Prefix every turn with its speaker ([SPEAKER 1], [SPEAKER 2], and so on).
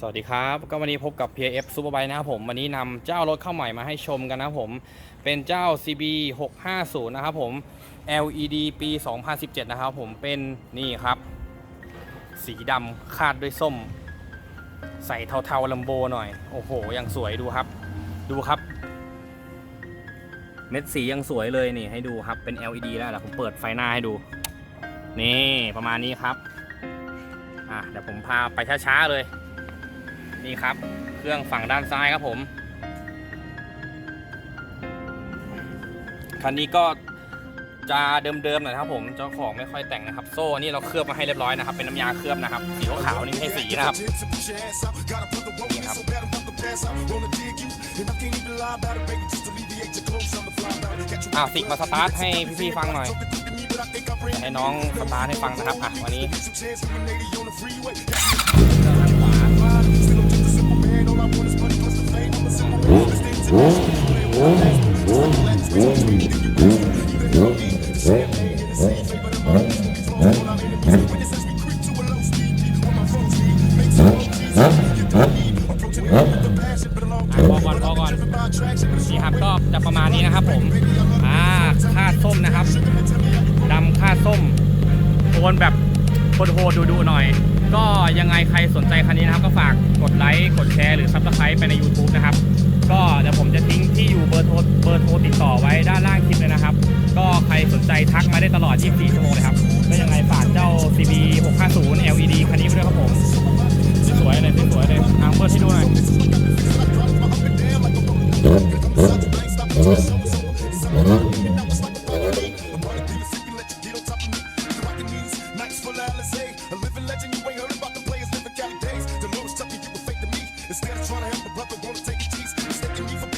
[SPEAKER 1] สวัสดีครับ ก็วันนี้พบกับ PF Superbike นะครับผม วันนี้นำเจ้ารถเข้าใหม่มาให้ชมกันนะครับผม เป็นเจ้า CB 650นะครับผม LED ปี 2017 นะครับผม เป็นนี่ครับ สีดำคาดด้วยส้ม ใส่เทาๆลัมโบหน่อย โอ้โห ยังสวยดูครับ ดูครับ เม็ดสียังสวยเลยนี่ให้ดูครับ เป็น LED แล้วเดี๋ยวผมเปิดไฟหน้าให้ดู นี่ประมาณนี้ครับ อะเดี๋ยวผมพาไปช้าๆเลย นี่ครับ เครื่องฝั่งด้านซ้ายครับผม คันนี้ก็จะเดิมๆหน่อยครับผม เจ้าของไม่ค่อยแต่งนะครับ โซ่นี่เราเคลือบมาให้เรียบร้อยนะครับ เป็นน้ำยาเคลือบนะครับ สีขาวนี่ไม่ใช่สีนะครับ นี่ครับ อะสิกมาสตาร์ทให้พี่ๆฟังหน่อย ให้น้องสตาร์ทให้ฟังนะครับ อะวันนี้ พอก่อนพอก่อนนี่ครับก็จะประมาณนี้นะครับผมอ่าคาดส้มนะครับดำคาดส้มโทนแบบโหดๆดูๆหน่อย ก็ยังไงใครสนใจคันนี้นะครับ ก็ฝากกดไลค์กดแชร์หรือซับสไครต์ไปใน YouTube นะครับ ก็เดี๋ยวผมจะทิ้งที่อยู่เบอร์โทรเบอร์โทรติดต่อไว้ด้านล่าง สนใจทักมาได้ตลอด 24 ชั่วโมงเลยครับ ก็ยังไงฝากเจ้า CB 650 LED คันนี้ไว้ด้วยครับผม สวยๆเลยสวยๆเลยอะเปิดให้ดูหน่อย
[SPEAKER 2] Instead of trying to